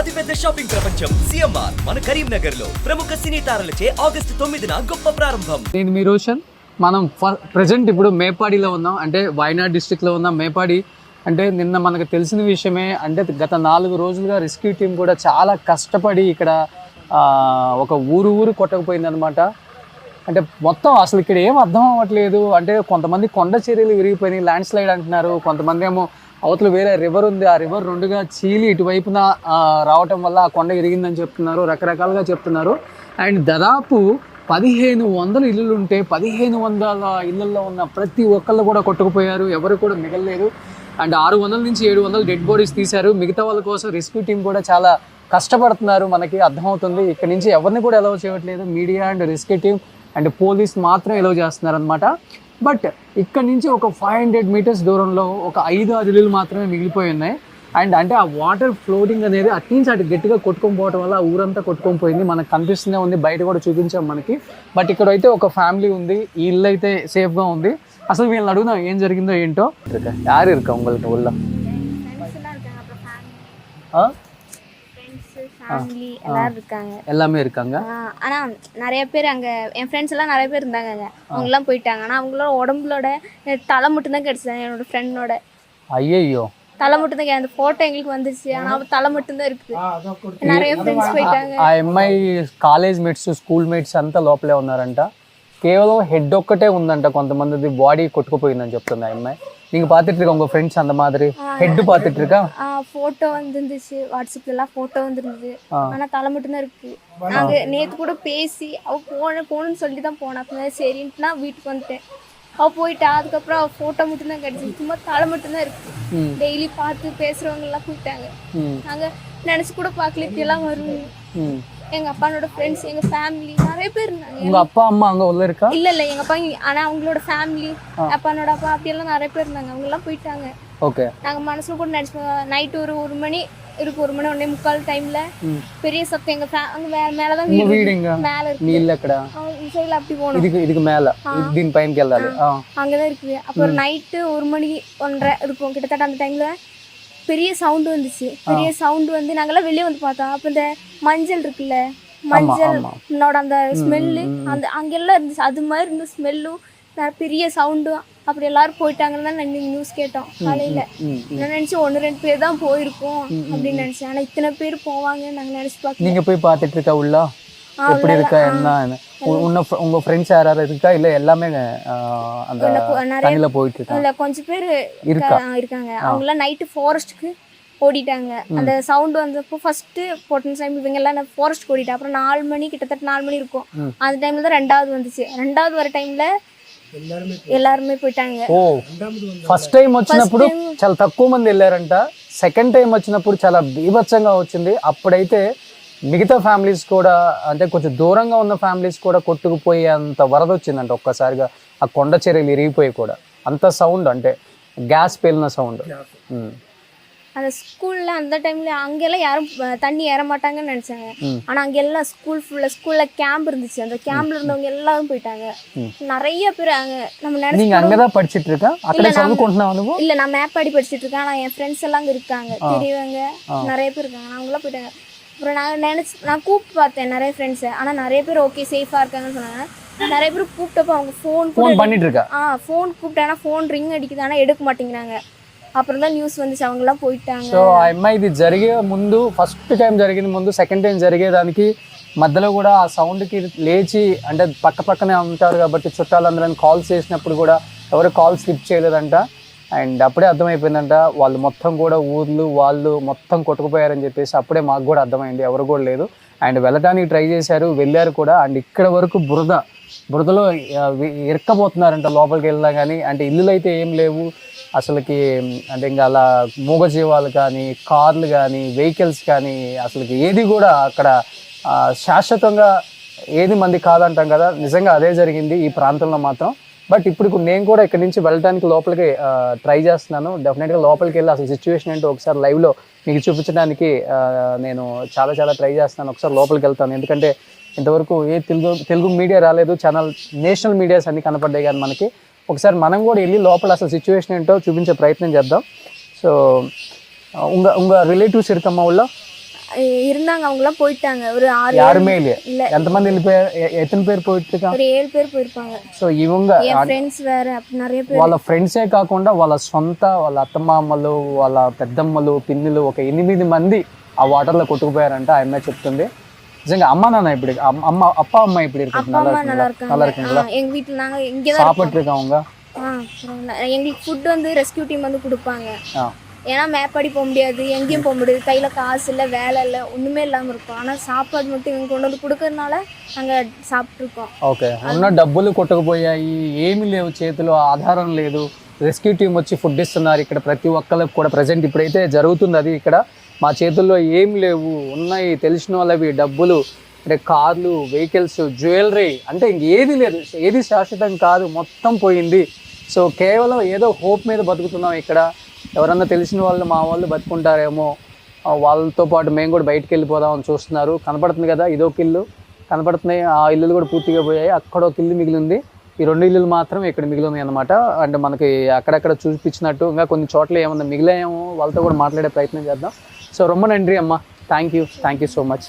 అతిపెద్ద షాపింగ్ ప్రపంచం సిఎంఆర్ మన కరీంనగర్లో ప్రముఖ సినీ తారలచే ఆగస్టు తొమ్మిదిన గొప్ప ప్రారంభం. నేను మీ రోషన్. మనం ప్రజెంట్ ఇప్పుడు మేపాడిలో ఉన్నాం. అంటే వాయనాడ్ డిస్టిక్లో ఉన్నాం. మేపాడి అంటే నిన్న మనకు తెలిసిన విషయమే అంటే గత నాలుగు రోజులుగా రెస్క్యూ టీం కూడా చాలా కష్టపడి ఇక్కడ ఒక ఊరు ఊరు కొట్టకపోయిందనమాట అంటే మొత్తం అసలు ఇక్కడ ఏం అర్థం అవ్వట్లేదు. అంటే కొంతమంది కొండ చర్యలు విరిగిపోయినాయి. ల్యాండ్ స్లైడ్ అంటున్నారు. కొంతమంది ఏమో అవతల వేరే రివర్ ఉంది. ఆ రివర్ రెండుగా చీలి ఇటువైపున రావటం వల్ల ఆ కొండ ఇరిగిందని చెప్తున్నారు. రకరకాలుగా చెప్తున్నారు. అండ్ దాదాపు పదిహేను వందల ఇల్లులు ఉంటే పదిహేను వందల ఇళ్ళల్లో ఉన్న ప్రతి ఒక్కళ్ళు కూడా కొట్టుకుపోయారు. ఎవరు కూడా మిగలలేదు. అండ్ ఆరు వందల నుంచి ఏడు వందలు డెడ్ బాడీస్ తీశారు. మిగతా వాళ్ళ కోసం రెస్క్యూ టీం కూడా చాలా కష్టపడుతున్నారు మనకి. అర్థమవుతుంది. ఇక్కడ నుంచి ఎవరిని కూడా ఎలవ్ చేయట్లేదు. Media and rescue team and police మాత్రం ఎలవ్ చేస్తున్నారు అనమాట బట్ ఇక్కడ నుంచి ఒక ఫైవ్ హండ్రెడ్ మీటర్స్ దూరంలో ఒక ఐదు అదిలు మాత్రమే మిగిలిపోయి ఉన్నాయి. అండ్ అంటే ఆ వాటర్ ఫ్లోటింగ్ అనేది అట్నుంచి అటు గట్టిగా కొట్టుకొని పోవటం వల్ల ఊరంతా కొట్టుకొని పోయింది. మనకు కనిపిస్తూనే ఉంది బయట కూడా చూపించాం మనకి. బట్ ఇక్కడైతే ఒక ఫ్యామిలీ ఉంది ఈ ఇల్లు అయితే సేఫ్గా ఉంది. అసలు వీళ్ళని అడుగుదాం ఏం జరిగిందో ఏంటో. యారు ఇరుకా ఉంగళ్ళకి ఊళ్ళో எல்லாமே இருக்காங்க ஆஹ் ஆனா நிறைய பேர் அங்க என் ஃப்ரெண்ட்ஸ் எல்லாம் நிறைய பேர் இருந்தாங்க அங்க அவங்க எல்லாம் போயிட்டாங்க ஆனா அவங்களோட உடம்புலோட எனக்கு தலை மட்டும் தான் கிடைச்சது என்னோட ஃப்ரெண்டோட ஐயையோ தலை மட்டும் தான் அந்த போட்டோ எங்களுக்கு வந்துச்சு ஆனா அவ தலை மட்டும் தான் இருக்குது நிறைய ஃப்ரெண்ட்ஸ் போயிட்டாங்க ఆ అమ్మాయి కాలేజ్ మేట్స్ స్కూల్ మేట్స్ అంతా లోపలే ఉన్నారంట కేవలం హెడ్ ఒక్కటే ఉందంట కొంతమంది బాడీ కొట్టుకుపోయిందని చెప్తుంది ఆ అమ్మాయి நீங்க பார்த்துட்டு இருக்க உங்க ஃப்ரெண்ட்ஸ் அந்த மாதிரி? ஹெட் பார்த்துட்டு இருக்கா போட்டோ வந்துருந்துச்சு. வாட்ஸ்அப்ல எல்லாம் போட்டோ வந்துருந்துச்சு ஆனா தலை மட்டும் தான் இருக்கு. நாங்க நேத்து கூட பேசி அவ போன போகணும்னு சொல்லி தான் போனா. அப்ப சரின்ட்டு நான் வீட்டுக்கு வந்துட்டேன். அவ போயிட்டா அதுக்கப்புறம் அவ போட்டோ மட்டும் தான் கிடைச்சிச்சு சும்மா தலை மட்டும் தான் இருக்கு டெய்லி பார்த்து பேசுறவங்க எல்லாம் போயிட்டாங்க ம். நாங்க நினைச்சு கூட பார்க்கல இப்படி எல்லாம் வரும். ம். எங்க அப்பானோட ஃப்ரெண்ட்ஸ் எங்க ஃபேமிலி நிறைய பேர் இருந்தாங்க. உங்க அப்பா அம்மா அங்க உள்ள இருக்கா? இல்ல இல்ல எங்க அப்பா ஆனா அவங்களோட ஃபேமிலி அப்பானோட அப்பா அப்படி எல்லாம் நிறைய பேர் இருந்தாங்க. அவங்க எல்லாம் போயிட்டாங்க. ஓகே. நாங்க மனசுல கூட நினைச்சோம் நைட் ஒரு ஒரு மணி இருக்கு ஒரு மணி ஒன்னே முக்கால் டைம்ல பெரிய சத்தம் எங்க fa- அங்க மே- மேலதான் உங்க மேல இருக்கு. நீ இல்லக்கடா அவங்க இந்த சைடுல அப்படி போனோம். இதுக்கு இதுக்கு மேல. தீன் பையன் கேள்வி அங்கதான் இருக்கு. அப்புறம் நைட்டு ஒரு மணி ஒன்றரை இருக்கும். கிட்டத்தட்ட அந்த டைம்ல பெரிய சவுண்டு வந்துச்சு. பெரிய சவுண்டு வந்து நாங்கெல்லாம் வெளியே வந்து பார்த்தோம். அப்ப இந்த மஞ்சள் இருக்குல்ல? மஞ்சள் என்னோட அந்த ஸ்மெல்லு அந்த அங்கெல்லாம் இருந்துச்சு. அது மாதிரி இருந்த ஸ்மெல்லும் பெரிய சவுண்டும் அப்படி எல்லாரும் போயிட்டாங்கன்னு தான் நாங்கள் நியூஸ் கேட்டோம். காலையில. நான் நினைச்சேன் ஒன்று ரெண்டு பேர் தான் போயிருக்கோம் அப்படின்னு நினைச்சேன். ஆனா இத்தனை பேர் போவாங்கன்னு நாங்க நினைச்சு பார்க்கல. நீங்க போய் பார்த்துட்டு இருக்கா உள்ள? எப்படி இருக்கா என்ன உ- உன்ன fr- உங்க ஃப்ரெண்ட்ஸ் யாராவது இருக்கா இல்ல எல்லாமே ஆ, அந்த நிறைய தண்ணியில போயிட்டு இருக்காங்க அதுல கொஞ்சம் பேர் இருக்கா? இருக்காங்க அவங்களாம் நைட்டு ஃபாரஸ்ட்டுக்கு ஓடிட்டாங்க அந்த சவுண்ட் வந்தப்போ ஃபர்ஸ்ட் பொட்டன் டைம் இவங்க எல்லாம் ஃபாரஸ்ட் ஓடிட்டா அப்புறம் நாலு மணி கிட்டத்தட்ட நாலு மணி இருக்கும் அந்த டைம்ல தான் ரெண்டாவது வந்துச்சு ரெண்டாவது வர டைம்ல எல்லாருமே போயிட்டாங்க ఓ ఫస్ట్ టైం వచ్చినప్పుడు చాలా తక్కువ మంది వెళ్ళారంట సెకండ్ టైం వచ్చినప్పుడు చాలా బీభత్సంగా వచ్చింది అప్పుడైతే మిగతా ఫ్యామిలీస్ కూడా అంటే కొంచెం దూరంగా ఉన్న ఫ్యామిలీస్ కూడా కొట్టుకుపోయే అంత వరద వచ్చిందంట ఒక్కసారిగా ఆ కొండ చర్యలు ఇరిగిపోయి కూడా అంత సౌండ్ అంటే గ్యాస్ పేలిన సౌండ్ அந்த ஸ்கூல்ல அந்த டைம்ல அங்கெல்லாம் யாரும் அஹ், தண்ணி ஏற மாட்டாங்கன்னு நினைச்சாங்க ஆனா அங்க எல்லாம் ஸ்கூல் ஃபுல்லா ஸ்கூல்ல கேம்ப் இருந்துச்சு அந்த கேம்ப்ல இருந்தவங்க எல்லாரும் போயிட்டாங்க நிறைய பேர் அங்க நம்ம நினைச்சு நீங்க அங்கதான் படிச்சிட்டு இருக்கா అక్కడే చదువుకుంటున్నావు నువ్వు இல்ல நான் மேப்பாடி படிச்சுட்டு இருக்கேன் ஆனா என் ஃப்ரெண்ட்ஸ் எல்லாம் அங்க இருக்காங்க தெரியவங்க நிறைய பேர் இருக்காங்க அவங்களாம் போயிட்டாங்க அப்புறம் நான் நினச்சி நான் கூப்பிட்டு பார்த்தேன் நிறைய ஃப்ரெண்ட்ஸை ஆனால் நிறைய பேர் ஓகே சேஃபாக இருக்காங்கன்னு சொன்னாங்க. நிறைய பேர் கூப்பிட்டப்போ அவங்க ஃபோன் ஃபோன் பண்ணிட்டு இருக்கா ஆ ஃபோன் கூப்பிட்டானா ஃபோன் ரிங் அடிக்குது. ஆனால் எடுக்க மாட்டேங்கிறாங்க. அப்புறம் தான் நியூஸ் வந்துச்சு. పోయిట్టాంగ போயிட்டாங்க. ఆ అమ్మాయి ఇది జరిగే ముందు ఫస్ట్ టైం జరిగింది ముందు సెకండ్ టైం జరిగేదానికి మధ్యలో కూడా ఆ సౌండ్కి లేచి అంటే పక్క పక్కనే ఉంటారు కాబట్టి చుట్టాలందరం కాల్స్ చేసినప్పుడు కూడా ఎవరు కాల్ స్లిప్ చేయలేదంట. అండ్ అప్పుడే అర్థమైపోయిందంట వాళ్ళు మొత్తం కూడా ఊర్లు వాళ్ళు మొత్తం కొట్టుకుపోయారని చెప్పేసి అప్పుడే మాకు కూడా అర్థమైంది ఎవరు కూడా లేదు. అండ్ వెళ్ళడానికి ట్రై చేశారు వెళ్ళారు కూడా. అండ్ ఇక్కడ వరకు బురద బురదలో ఆ, ఇరక్కబోతున్నారంట లోపలికి వెళ్ళినా కానీ అంటే ఇల్లులు అయితే ఏం లేవు. అసలుకి అంటే ఇంకా అలా మూగజీవాలు కానీ కార్లు కానీ వెహికల్స్ కానీ అసలుకి ఏది కూడా అక్కడ శాశ్వతంగా ఏది మంది కాదంటాం కదా. నిజంగా అదే జరిగింది ఈ ప్రాంతంలో మాత్రం. బట్ ఇప్పుడు నేను కూడా ఇక్కడ నుంచి వెళ్ళడానికి లోపలికి ట్రై చేస్తున్నాను డెఫినెట్గా లోపలికి వెళ్ళి అసలు సిచ్యువేషన్ ఏంటో ఒకసారి లైవ్లో మీకు చూపించడానికి ఆ, నేను చాలా చాలా ట్రై చేస్తున్నాను ఒకసారి లోపలికి వెళ్తాను ఎందుకంటే ఇంతవరకు ఏ తెలుగు తెలుగు మీడియా రాలేదు ఛానల్ నేషనల్ మీడియాస్ అన్ని కనపడ్డాయి కానీ మనకి ఒకసారి మనం కూడా వెళ్ళి లోపల అసలు సిచ్యువేషన్ ఏంటో చూపించే ప్రయత్నం చేద్దాం సో ఉంగ ఉంగ రిలేటివ్స్ இருக்கம்மா உள்ள இ- இருந்தாங்க அவங்களாம் போயிட்டாங்க ஒரு ஆறு யாருமே இல்லையா இல்ல ఎంతమంది వెళ్ళిపోయారు ఎ- ఎతని పేరు పోయిట్టుగా ஒரு ஏழு பேர் போயிருப்பாங்க సో ఇవంగ என் ஃப்ரெண்ட்ஸ் வேற அப்படி நிறைய பேர் వాళ్ళ ఫ్రెండ్సే కాకుండా వాళ్ళ సొంత వాళ్ళ అత్తమామలు వాళ్ళ పెద్దమ్మలు పిన్నులు ఒక ఎనిమిది మంది ఆ వాటర్లో కొట్టుకుపోయారంట ఆ అమ్మాయి చెప్తుంది నిజంగా అమ్మ నాన్న ఇప్పుడు అమ్మ అమ్మ அப்பா அம்மா இப்படி இருக்கு அப்பா நல்லா அம்மா நல்லா இருக்குங்களா நல்லா இருக்காங்க இருக்குங்களா ஆ, எங்க வீட்டுல நாங்க இங்கதான் சாப்பிட்டு இருக்கவங்க ஆ, பரவாயில்ல. எங்களுக்கு ஃபுட் வந்து ரெஸ்கியூ டீம் வந்து கொடுப்பாங்க ஆ ஏன்னா மேப்பாடி போக முடியாது எங்கேயும் போக முடியாது கையில் காசு இல்லை வேலை இல்லை ஒன்றுமே இல்லாமல் இருக்கும் ஆனால் சாப்பாடு மட்டும் இவங்க கொண்டு வந்து கொடுக்கறதுனால நாங்கள் சாப்பிட்ருக்கோம் ఓకే ఉన్న డబ్బులు కొట్టుకుపోయాయి ఏమీ లేవు చేతిలో ఆధారం లేదు రెస్క్యూ టీం వచ్చి ఫుడ్ ఇస్తున్నారు ఇక్కడ ప్రతి ఒక్కరికి కూడా ప్రజెంట్ ఇప్పుడైతే జరుగుతుంది అది ఇక్కడ మా చేతుల్లో ఏం లేవు ఉన్నాయి తెలిసిన వాళ్ళవి డబ్బులు అంటే కార్లు వెహికల్స్ జ్యువెలరీ అంటే ఇంకేది లేదు ఏది శాశ్వతం కాదు మొత్తం పోయింది సో కేవలం ఏదో హోప్ మీద బతుకుతున్నాం ఇక్కడ ఎవరన్నా తెలిసిన వాళ్ళు మా వాళ్ళు బతుకుంటారేమో వాళ్ళతో పాటు మేము కూడా బయటికి వెళ్ళిపోదామని చూస్తున్నారు. కనపడుతుంది కదా ఇదొక ఇల్లు కనపడుతున్నాయి ఆ ఇల్లులు కూడా పూర్తిగా పోయాయి. అక్కడ ఒక ఇల్లు మిగిలింది. ఈ రెండు ఇల్లులు మాత్రం ఇక్కడ మిగిలినాయి అనమాట అంటే మనకి అక్కడక్కడ చూపించినట్టు ఇంకా కొన్ని చోట్ల ఏమన్నా మిగిలాయేమో వాళ్ళతో కూడా మాట్లాడే ప్రయత్నం చేద్దాం. సో రొమ్మ నండ్రి అమ్మ. Thank you thank you so much